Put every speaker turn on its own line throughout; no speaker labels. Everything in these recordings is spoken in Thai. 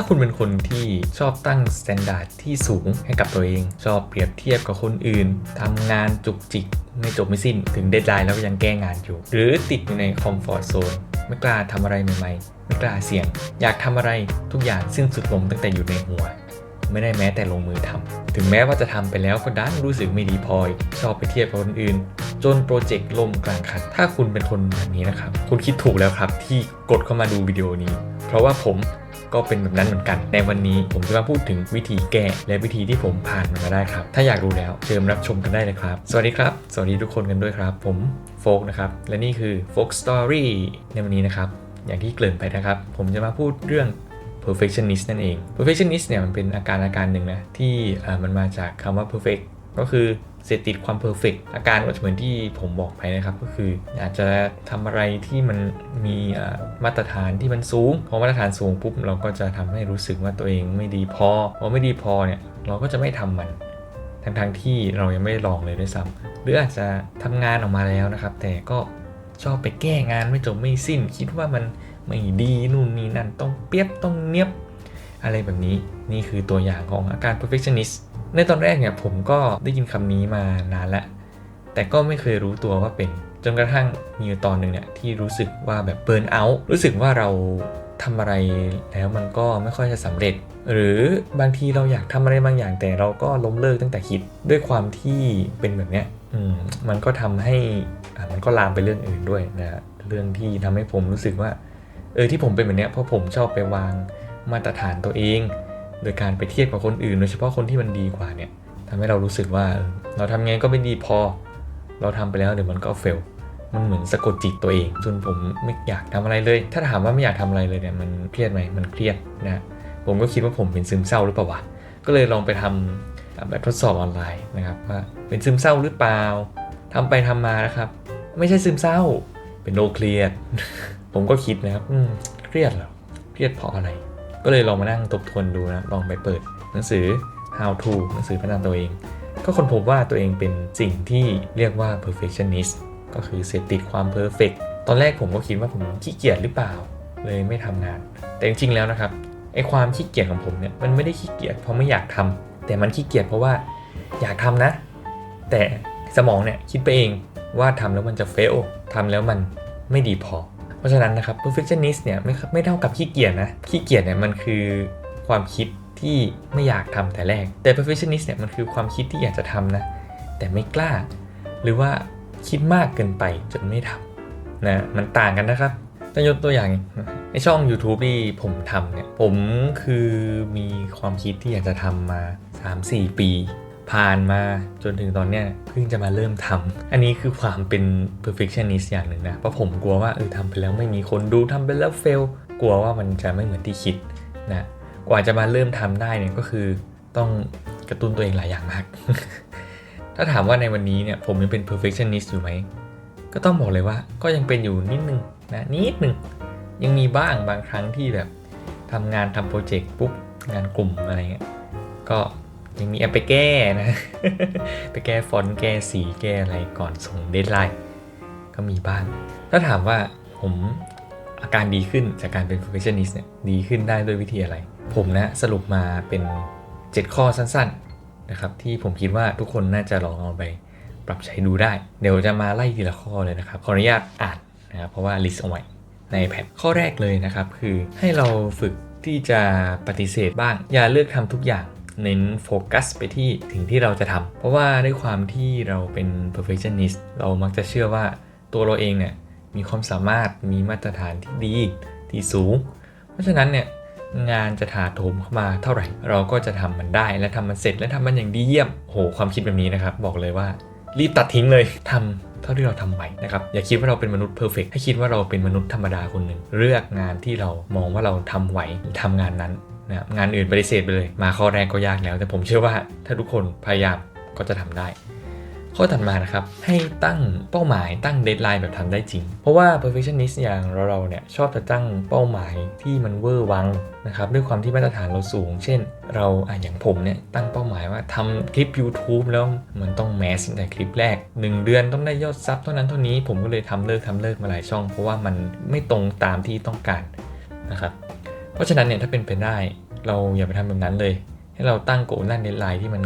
ถ้าคุณเป็นคนที่ชอบตั้งสแตนดาร์ดที่สูงให้กับตัวเอง ชอบเปรียบเทียบกับคนอื่นทำงานจุกจิกไม่จบไม่สิ้นถึงเดทไลน์แล้วยังแก้งานอยู่ หรือติดอยู่ในคอมฟอร์ทโซนไม่กล้าทำอะไรใหม่ๆ ไม่กล้าเสี่ยง อยากทำอะไรทุกอย่างสิ้นสุดลงตั้งแต่อยู่ในหัว ไม่ได้แม้แต่ลงมือทำถึงแม้ว่าจะทำไปแล้วก็ดันรู้สึกไม่ดีพอชอบไปเทียบกับคนอื่น จนโปรเจกต์ล่มกลางคัน ถ้าคุณเป็นคนแบบนี้นะครับ คุณคิดถูกแล้วครับที่กดเข้ามาดูวิดีโอนี้ เพราะว่าผม ก็เป็นแบบนั้นเหมือนกัน ในวันนี้ผมจะมาพูดถึงวิธีแก้และวิธีที่ผมผ่านมันมาได้ครับ ถ้าอยากรู้แล้วเชิญรับชมกันได้เลยครับ สวัสดีครับ สวัสดีทุกคนกันด้วยครับ ผมโฟกนะครับ และนี่คือโฟกสตอรี่ในวันนี้นะครับ อย่างที่เกริ่นไปนะครับ ผมจะมาพูดเรื่อง perfectionist นั่นเอง perfectionist เนี่ยมันเป็นอาการอาการหนึ่งนะที่มันมาจากคำว่า perfect ก็คือเสพติดความ perfect อาการก็จะเหมือนที่ผมบอกไปนะครับ ก็คืออากจะทำอะไรที่มันมีมาตรฐานที่มันสูง พอมาตรฐานสูงปุ๊บเราก็จะทำให้รู้สึกว่าตัวเองไม่ดีพอพอไม่ดีพอเนี่ยเราก็จะไม่ทำมันทั้งทงๆที่เรายังไม่ลองเลยด้วยซ้ำหรืออาจจะทำงานออกมาแล้วนะครับ แต่ก็ชอบไปแก้งานไม่จบไม่สิ้น คิดว่ามันไม่ดีนู่นนี่นั่นต้องเปียบต้องเนียบอะไรแบบนี้นี่คือตัวอย่างของอาการ perfectionist ในตอนแรกเนี่ยผมก็ได้ยินคำนี้มานานแล้ว แต่ก็ไม่เคยรู้ตัวว่าเป็น จนกระทั่งมียตอนหนึ่งเนี่ยที่รู้สึกว่าแบบเบิร์นเอาท์รู้สึกว่าเราทำอะไรแล้วมันก็ไม่ค่อยจะสำเร็จ หรือบางทีเราอยากทำอะไรบางอย่างแต่เราก็ล้มเลิกตั้งแต่คิดด้วยความที่เป็นแบบเนี้ยมมันก็ทำให้มันก็ลามไปเรื่องอื่นด้วยนะฮะเรื่องที่ทำให้ผมรู้สึกว่า เออที่ผมเป็นแบบเนี้ยเพราะผมชอบไปวางมาตรฐานตัวเอง โดยการไปเทียบกับคนอื่น โดยเฉพาะคนที่มันดีกว่าเนี่ยทำให้เรารู้สึกว่าเราทำไงก็ไม่ดีพอ เราทำไปแล้วเดี๋ยวมันก็เฟลมันเหมือนสะกดจิตตัวเองจนผมไม่อยากทำอะไรเลย ถ้าถามว่าไม่อยากทำอะไรเลยเนี่ยมันเครียดไหมมันเครียดนะผมก็คิดว่าผมเป็นซึมเศร้าหรือเปล่าวะก็เลยลองไปทำแบบทดสอบออนไลน์นะครับว่าเป็นซึมเศร้าหรือเปล่าทำไปทำมานะครับ ไม่ใช่ซึมเศร้า เป็นโรคเครียด ผมก็คิดนะครับเครียดเหรอเครียดเพราะอะไร ก็เลยลองมานั่งทบทวนดูนะลองไปเปิดหนังสือ how to หนังสือพัฒนาตัวเอง ก็ค้นพบว่าตัวเองเป็นสิ่งที่เรียกว่า perfectionist ก็คือเสพติดความ perfect ตอนแรกผมก็คิดว่าผมขี้เกียจหรือเปล่า เลยไม่ทำงาน แต่จริงๆแล้วนะครับไอความขี้เกียจของผมเนี่ยมันไม่ได้ขี้เกียจเพราะไม่อยากทำแต่มันขี้เกียจเพราะว่าอยากทำนะ แต่สมองเนี่ยคิดไปเองว่าทำแล้วมันจะ fail ทำแล้วมันไม่ดีพอ เพราะฉะนั้นนะครับ perfectionist เนี่ยไม่ไม่เท่ากับขี้เกียจนะ ขี้เกียจเนี่ยมันคือความคิดที่ไม่อยากทำแต่แรก แต่ perfectionist เนี่ยมันคือความคิดที่อยากจะทำนะ แต่ไม่กล้า หรือว่าคิดมากเกินไปจนไม่ทำนะ มันต่างกันนะครับถ้ายกตัวอย่างในช่อง YouTube ที่ผมทำเนี่ย ผมคือมีความคิดที่อยากจะทำมา 3-4 ปี ผ่านมาจนถึงตอนเนี้ยเพิ่งจะมาเริ่มทำอันนี้คือความเป็น perfectionist อย่างหนึ่งนะ เพราะผมกลัวว่าเออทำไปแล้วไม่มีคนดูทำไปแล้ว fail กลัวว่ามันจะไม่เหมือนที่คิดนะ กว่าจะมาเริ่มทำได้เนี่ยก็คือต้องกระตุ้นตัวเองหลายอย่างมาก ถ้าถามว่าในวันนี้เนี่ยผมยังเป็น perfectionist อยู่ไหม ก็ต้องบอกเลยว่าก็ยังเป็นอยู่นิดนึงนะนิดนึง ยังมีบ้างบางครั้งที่แบบทำงานทำโปรเจกต์ปุ๊บงานกลุ่มอะไรเงี้ยก็ ยังมีแอปไปแก้นะ ไปแก้ฟอนต์แก้สีแก้อะไรก่อนส่งเดทไลน์ก็มีบ้าง ถ้าถามว่าผมอาการดีขึ้นจากการเป็น perfectionist เนี่ยดีขึ้นได้ด้วยวิธีอะไร ผมนะสรุปมาเป็น 7 ข้อสั้นๆนะครับที่ผมคิดว่าทุกคนน่าจะลองเอาไปปรับใช้ดูได้ เดี๋ยวจะมาไล่ทีละข้อเลยนะครับ ขออนุญาตอ่านนะครับเพราะว่า list เอาไว้ในแผ่นข้อแรกเลยนะครับ คือให้เราฝึกที่จะปฏิเสธบ้าง อย่าเลือกทำทุกอย่าง เน้นโฟกัสไปที่สิ่งที่เราจะทำเพราะว่าด้วยความที่เราเป็น perfectionist เรามักจะเชื่อว่าตัวเราเองเนี่ยมีความสามารถมีมาตรฐานที่ดีที่สูง เพราะฉะนั้นเนี่ยงานจะถาโถมเข้ามาเท่าไหร่ เราก็จะทำมันได้และทำมันเสร็จและทำมันอย่างดีเยี่ยมโหความคิดแบบนี้นะครับ บอกเลยว่า รีบตัดทิ้งเลยทำเท่าที่เราทำไหวนะครับ อย่าคิดว่าเราเป็นมนุษย์เพอร์เฟกให้คิดว่าเราเป็นมนุษย์ธรรมดาคนหนึ่งเลือกงานที่เรามองว่าเราทำไหวทำงานนั้น นะครับงานอื่นปฏิเสธไปเลย มาข้อแรกก็ยากแล้ว แต่ผมเชื่อว่าถ้าทุกคนพยายามก็จะทำได้ ข้อถัดมานะครับ ให้ตั้งเป้าหมายตั้งเดทไลน์แบบทำได้จริง เพราะว่า perfectionist อย่างเราเราเนี่ยชอบจะตั้งเป้าหมายที่มันเวอร์วังนะครับด้วยความที่มาตรฐานเราสูง เช่น เราอะอย่างผมเนี่ยตั้งเป้าหมายว่าทำคลิป YouTube แล้วมันต้องแมสแต่คลิปแรก 1 เดือนต้องได้ยอดซับเท่านั้นเท่านี้ผมก็เลยทำเลิกทำเลิกมาหลายช่อง เพราะว่ามันไม่ตรงตามที่ต้องการนะครับ เพราะฉะนั้นเนี่ยถ้าเป็นไปได้เราอย่าไปทำแบบนั้นเลย ให้เราตั้งโกตั้งเดทไลน์ที่มัน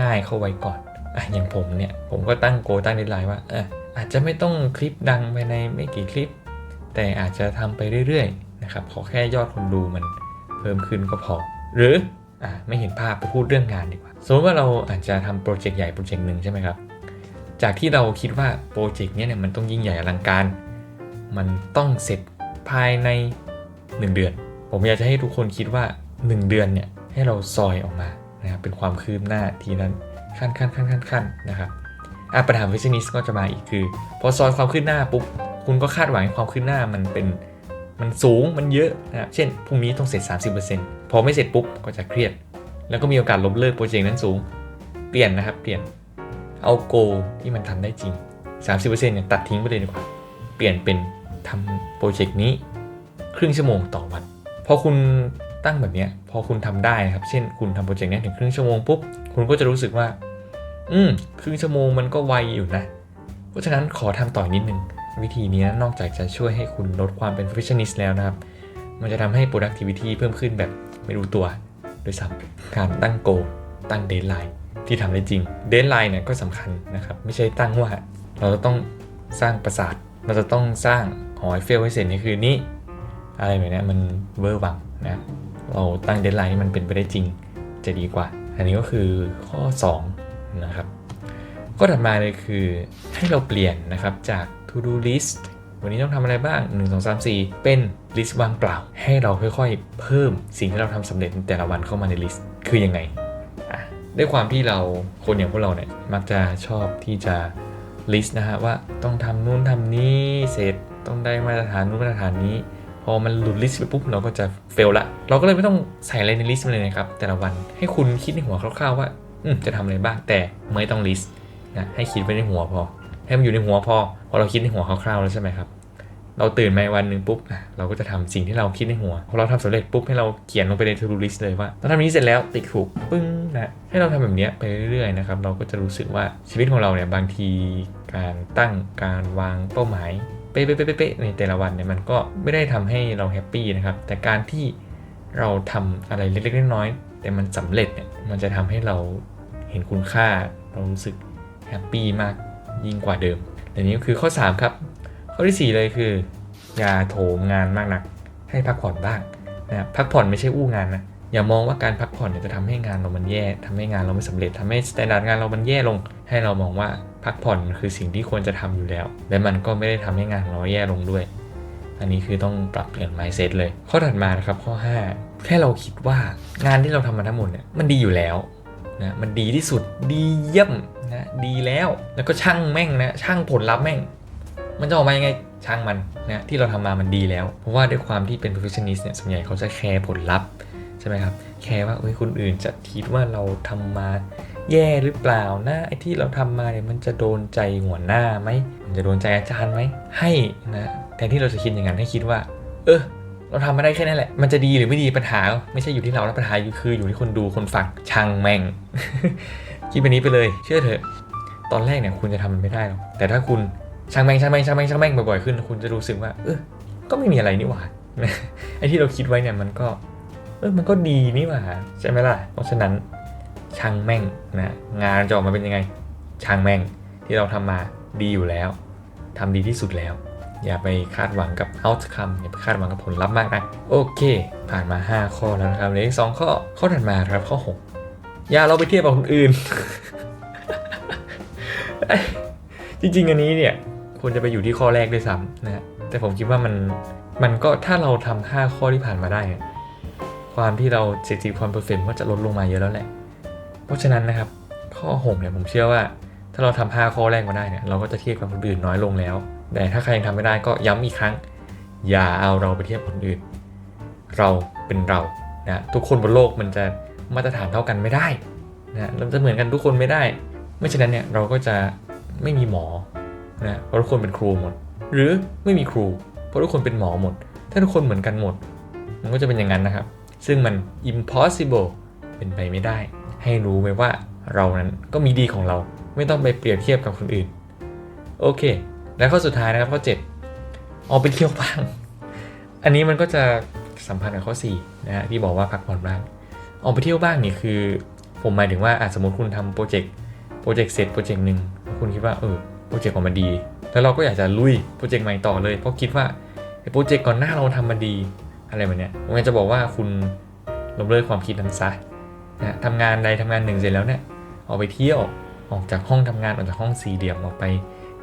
ง่าย ๆ เข้าไว้ก่อนอะอย่างผมเนี่ยผมก็ตั้งโกตั้งเดทไลน์ว่าเอออาจจะไม่ต้องคลิปดังไปในไม่กี่คลิป แต่อาจจะทำไปเรื่อยๆนะครับขอแค่ยอดคนดูมันเพิ่มขึ้นก็พอ หรืออะไม่เห็นภาพไปพูดเรื่องงานดีกว่าสมมติว่าเราอาจจะทำโปรเจกต์ใหญ่โปรเจกต์หนึ่งใช่ไหมครับจากที่เราคิดว่าโปรเจกต์เนี้ยเนี่ยมันต้องยิ่งใหญ่อลังการ มันต้องเสร็จภายใน 1 เดือน ผมอยากจะให้ทุกคนคิดว่า 1 เดือนเนี่ยให้เราซอยออกมานะครับเป็นความคืบหน้าทีนั้นขั้นขั้นขั้นขั้นขั้นนะครับอะปัญหาวิชนิสก็จะมาอีกคือ พอซอยความคืบหน้าปุ๊บคุณก็คาดหวังความคืบหน้ามันเป็นมันสูงมันเยอะนะครับเช่นพรุ่งนี้ต้องเสร็จ 30%พอไม่เสร็จปุ๊บก็จะเครียด แล้วก็มีโอกาสล้มเลิกโปรเจกต์นั้นสูง เปลี่ยนนะครับเปลี่ยนเอาโกที่มันทำได้จริง 30%เนี่ยตัดทิ้งไปเลยดีกว่า เปลี่ยนเป็นทำโปรเจกต์นี้ ครึ่งชั่วโมงต่อวัน อคุณตั้งแบบนี้พอคุณทำได้นะครับ เช่น คุณทำโปรเจกต์นี้ถึงครึ่งชั่วโมงปุ๊บ คุณก็จะรู้สึกว่า อืมครึ่งชั่วโมงมันก็ไวอยู่นะ เพราะฉะนั้นขอทำต่อนิดนึง วิธีนี้นอกจากจะช่วยให้คุณลดความเป็น perfectionist แล้วนะครับ มันจะทำให้ productivity เพิ่มขึ้นแบบไม่รู้ตัวด้วยซ้ำการตั้งโก ตั้ง deadline ที่ทำได้จริง deadline เนี่ยก็สำคัญนะครับ ไม่ใช่ตั้งว่า เราจะต้องสร้างปราสาท เราจะต้องสร้างหอไอเฟลให้เสร็จในคืนนี้ อะไรแบบนี้มันเวอร์วังนะเราตั้งเดทไลน์ให้มันเป็นไปได้จริงจะดีกว่า อันนี้ก็คือข้อ 2 นะครับข้อถัดมาเลยคือให้เราเปลี่ยนนะครับจาก to do list วันนี้ต้องทำอะไรบ้าง 1 2 3 4 เป็น list ว่างเปล่า ให้เราค่อยๆ เพิ่มสิ่งที่เราทำสำเร็จในแต่ละวันเข้ามาใน list คือยังไงด้วยความที่เราคนอย่างพวกเราเนี่ยมักจะชอบที่จะ list นะฮะว่าต้องทำนู่นทำนี้เสร็จต้องได้มาตรฐานนู่นมาตรฐานนี้ พอมันหลุดลิสต์ไปปุ๊บเราก็จะเฟลละ เราก็เลยไม่ต้องใส่อะไรในลิสต์มาเลยนะครับ แต่ละวันให้คุณคิดในหัวคร่าวๆว่าอืจะทำอะไรบ้างแต่ไม่ต้องลิสต์นะให้คิดไว้ในหัวพอ ให้มันอยู่ในหัวพอพอเราคิดในหัวคร่าวๆแล้วใช่ไหมครับเราตื่นมาวันหนึ่งปุ๊บอะเราก็จะทำสิ่งที่เราคิดในหัว พอเราทำสำเร็จปุ๊บให้เราเขียนลงไปใน to do list เลยว่าเราทำนี้เสร็จแล้วติ๊กถูกปึ้งนะให้เราทำแบบนี้ไปเรื่อยๆนะครับเราก็จะรู้สึกว่าชีวิตของเราเนี่ยบางทีการตั้งการวางเป้าหมาย เป๊ะๆในแต่ละวันเนี่ยมันก็ไม่ได้ทำให้เราแฮปปี้นะครับ แต่การที่เราทำอะไรเล็กๆน้อยๆแต่มันสำเร็จเนี่ยมันจะทำให้เราเห็นคุณค่าเรารู้สึกแฮปปี้มากยิ่งกว่าเดิมแต่นี้ก็คือข้อ 3 ครับ ข้อที่ 4 เลยคือ อย่าโถมงานมากนัก ให้พักผ่อนบ้างนะพักผ่อนไม่ใช่อู้งานนะอย่ามองว่าการพักผ่อนเนี่ยจะทำให้งานเรามันแย่ทำให้งานเราไม่สำเร็จทำให้สแตนดาร์ดงานเรามันแย่ลง ให้เรามองว่า พักผ่อนมันคือสิ่งที่ควรจะทำอยู่แล้ว และมันก็ไม่ได้ทำให้งานของเราแย่ลงด้วย อันนี้คือต้องปรับเปลี่ยน mindset เลย ข้อถัดมานะครับข้อ 5 แค่เราคิดว่างานที่เราทำมาทั้งหมดเนี่ยมันดีอยู่แล้วนะมันดีที่สุดดีเยี่ยมนะดีแล้วแล้วก็ช่างแม่งนะช่างผลลัพธ์แม่ง มันจะออกมายังไงช่างมันนะที่เราทำมามันดีแล้ว เพราะว่าด้วยความที่เป็น perfectionist เนี่ยส่วนใหญ่เขาจะแคร์ผลลัพธ์ใช่ไหมครับแคร์ว่าเอ้ยคนอื่นจะคิดว่าเราทำมา แย่หรือเปล่านะไอ้ที่เราทำมาเนี่ยมันจะโดนใจหัวหน้าไหมมันจะโดนใจอาจารย์ไหมให้นะแทนที่เราจะคิดอย่างนั้นให้คิดว่า เออเราทำมาได้แค่นั้นแหละ มันจะดีหรือไม่ดีปัญหา ไม่ใช่อยู่ที่เราแล้วปัญหาคืออยู่ที่คนดูคนฟังช่างแม่งคิดแบบนี้ไปเลย เชื่อเถอะ ตอนแรกเนี่ยคุณจะทำมันไม่ได้หรอกแต่ถ้าคุณช่างแม่งช่างแม่งช่างแม่งช่างแม่งบ่อยๆขึ้น คุณจะรู้สึกว่า เออก็ไม่มีอะไรนี่หว่าไอ้ที่เราคิดไว้เนี่ยมันก็ เออมันก็ดีนี่หว่าใช่ไหมล่ะเพราะฉะนั้น ช่างแม่งนะงานจะออกมาเป็นยังไง ช่างแม่งที่เราทำมาดีอยู่แล้วทำดีที่สุดแล้ว อย่าไปคาดหวังกับ outcome อย่าไปคาดหวังกับผลลัพธ์มากนะโอเค ผ่านมา 5 ข้อแล้วนะครับเหลืออีก2ข้อข้อถัดมาครับข้อ 6 อย่าเราไปเทียบกับคนอื่น จริงๆอันนี้เนี่ยควรจะไปอยู่ที่ข้อแรกด้วยซ้ำนะฮะแต่ผมคิดว่ามันมันก็ถ้าเราทำห้าข้อที่ผ่านมาได้ ความที่เราเสถีความเปอร์เฟกต์ก็จะลดลงมาเยอะแล้วแหละ ราะฉะนั้นนะครับ ข้อ6เนี่ยผมเชื่อว่า ถ้าเราทำห้าข้อแรกมาได้เนี่ยเราก็จะเทียบกับคนอื่นน้อยลงแล้ว แต่ถ้าใครยังทำไม่ได้ก็ย้ำอีกครั้ง อย่าเอาเราไปเทียบกับคนอื่น เราเป็นเรานะทุกคนบนโลกมันจะมาตรฐานเท่ากันไม่ได้นะเราจะเหมือนกันทุกคนไม่ได้ ไม่ฉะนั้นเนี่ยเราก็จะไม่มีหมอนะเพราะทุกคนเป็นครูหมด หรือไม่มีครู เพราะทุกคนเป็นหมอหมด ถ้าทุกคนเหมือนกันหมด มันก็จะเป็นอย่างนั้นนะครับ ซึ่งมัน impossible เป็นไปไม่ได้ ให้รู้ไว้ว่าเรานั้นก็มีดีของเราไม่ต้องไปเปรียบเทียบกับคนอื่น โอเค และข้อสุดท้ายนะครับข้อ 7 ออกไปเที่ยวบ้าง อันนี้มันก็จะสัมพันธ์กับข้อ4นะฮะที่บอกว่าพักผ่อนบ้าง ออกไปเที่ยวบ้างนี่คือ ผมหมายถึงว่าอาสมมติคุณทำโปรเจกต์โปรเจกต์เสร็จโปรเจกต์หนึ่งคุณคิดว่าเออโปรเจกต์ของมันดี แล้วเราก็อยากจะลุยโปรเจกต์ใหม่ต่อเลย เพราะคิดว่าโปรเจกต์ก่อนหน้าเราทำมาดีอะไรแบบเนี้ยผมอยากจะบอกว่าคุณล้มเลิกความคิดนั้นซะ นะทำงานใดทำงานหนึ่งเสร็จแล้วเนี่ยออกไปเที่ยวออกจากห้องทำงานออกจากห้องสี่เหลี่ยมออกไป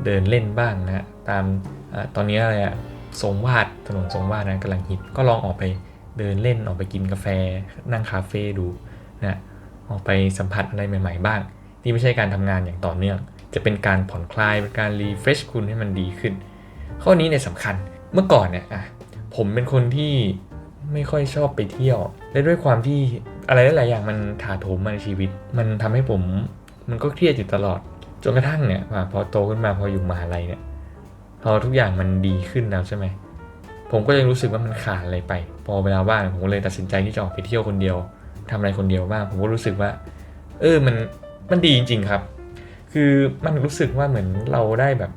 เดินเล่นบ้างนะฮะตามอตอนนี้อะไรอะทรงวาดถนนทรงวาดนะกำลังฮิตก็ลองออกไปเดินเล่นออกไปกินกาแฟ นั่งคาเฟ่ดูนะออกไปสัมผัสอะไรใหม่ ๆ บ้าง ที่ไม่ใช่การทำงานอย่างต่อเนื่อง จะเป็นการผ่อนคลายเป็นการรีเฟรชคุณให้มันดีขึ้น ข้อนี้เนี่ยสำคัญเมื่อก่อนเนี่ยอะผมเป็นคนที่ไม่ค่อยชอบไปเที่ยวและด้วยความที่ อะไรหลายอย่างมันถาโถมมาในชีวิต มันทำให้ผมมันก็เครียดอยู่ตลอด จนกระทั่งเนี่ยพอโตขึ้นมาพออยู่มหาลัยเนี่ยพอทุกอย่างมันดีขึ้นแล้วใช่ไหมผมก็ยังรู้สึกว่ามันขาดอะไรไป พอเวลาว่างผมก็เลยตัดสินใจที่จะออกไปเที่ยวคนเดียวทำอะไรคนเดียวบ้างผมก็รู้สึกว่า เออมันมันดีจริง ๆครับ คือมันรู้สึกว่าเหมือนเราได้แบบ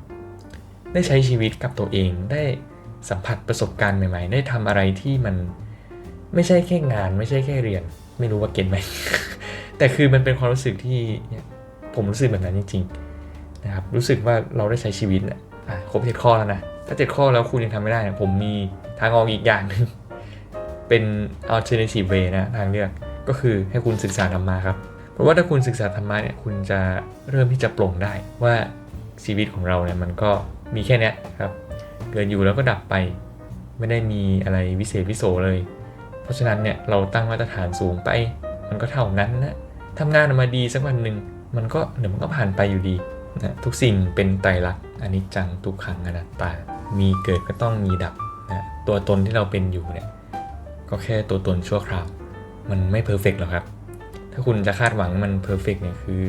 ได้ใช้ชีวิตกับตัวเองได้สัมผัสประสบการณ์ใหม่ ๆ ได้ทำอะไรที่มันไม่ใช่แค่งาน ไม่ใช่แค่เรียน ไม่รู้ว่าเก็ตไหม แต่คือมันเป็นความรู้สึกที่ผมรู้สึกแบบนั้นจริงๆนะครับ รู้สึกว่าเราได้ใช้ชีวิตอะครบเจ็ดข้อแล้วนะ ถ้าเจ็ดข้อแล้วคุณยังทำไม่ได้เนี่ยผมมีทางออกอีกอย่างหนึ่งเป็น alternative way นะ ทางเลือก ก็คือให้คุณศึกษาธรรมะครับ เพราะว่าถ้าคุณศึกษาธรรมะเนี่ย คุณจะเริ่มที่จะปลงได้ว่าชีวิตของเราเนี่ยมันก็มีแค่นี้ครับ เกิดอยู่แล้วก็ดับไป ไม่ได้มีอะไรวิเศษวิโสเลย เพราะฉะนั้นเนี่ยเราตั้งมาตรฐานสูงไป มันก็เท่านั้นนะทำงานออกมาดีสักวันหนึ่งมันก็เดี๋ยวมันก็ผ่านไปอยู่ดีนะทุกสิ่งเป็นไตรลักษณ์อันิจจังทุกขังอนัตตา มีเกิดก็ต้องมีดับนะตัวตนที่เราเป็นอยู่เนี่ยก็แค่ตัวตนชั่วคราว มันไม่เพอร์เฟกหรอกครับ ถ้าคุณจะคาดหวังมันเพอร์เฟกเนี่ยคือ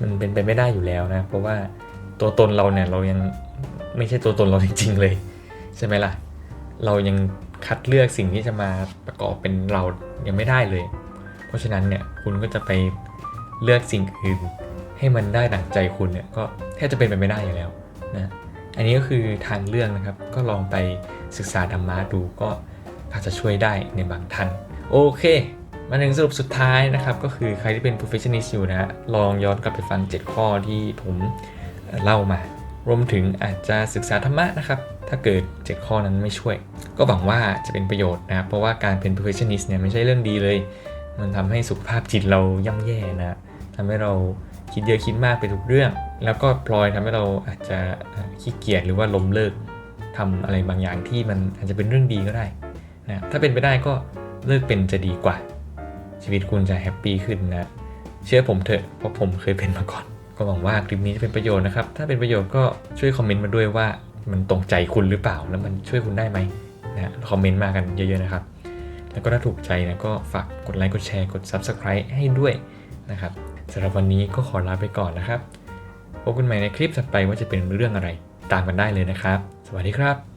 มันเป็นไปไม่ได้อยู่แล้วนะ เพราะว่าตัวตนเราเนี่ยเรายังไม่ใช่ตัวตนเราจริงๆเลย ใช่ไหมล่ะ เรายัง คัดเลือกสิ่งที่จะมาประกอบเป็นเรายังไม่ได้เลย เพราะฉะนั้นเนี่ยคุณก็จะไปเลือกสิ่งอื่น ให้มันได้ดั่งใจคุณเนี่ยก็แทบจะเป็นไปไม่ได้อยู่แล้วนะอันนี้ก็คือทางเลือกนะครับ ก็ลองไปศึกษาธรรมะดูก็อาจจะช่วยได้ในบางท่าน โอเค มาถึงสรุปสุดท้ายนะครับ ก็คือใครที่เป็น perfectionist อยู่นะ ลองย้อนกลับไปฟัง 7 ข้อที่ผมเล่ามา รวมถึงอาจจะศึกษาธรรมะนะครับ ถ้าเกิด 7 ข้อนั้นไม่ช่วย ก็หวังว่าจะเป็นประโยชน์นะครับ เพราะว่าการเป็น perfectionist เนี่ยไม่ใช่เรื่องดีเลย มันทำให้สุขภาพจิตเราย่ำแย่นะทำให้เราคิดเยอะคิดมากไปทุกเรื่อง แล้วก็พลอยทำให้เราอาจจะขี้เกียจหรือว่าล้มเลิกทำอะไรบางอย่างที่มันอาจจะเป็นเรื่องดีก็ได้นะถ้าเป็นไปได้ก็เลิกเป็นจะดีกว่า ชีวิตคุณจะแฮปปี้ขึ้นนะ เชื่อผมเถอะเพราะผมเคยเป็นมาก่อน ก็หวังว่าคลิปนี้จะเป็นประโยชน์นะครับ ถ้าเป็นประโยชน์ก็ช่วยคอมเมนต์มาด้วยว่ามันตรงใจคุณหรือเปล่า แล้วมันช่วยคุณได้ไหมนะคอมเมนต์มากันเยอะๆนะครับ แล้วก็ถ้าถูกใจนะก็ฝากกดไลค์กดแชร์กด Subscribe ให้ด้วยนะครับสำหรับวันนี้ก็ขอลาไปก่อนนะครับพบกันใหม่ในคลิปถัดไปว่าจะเป็นเรื่องอะไร ตามกันได้เลยนะครับ สวัสดีครับ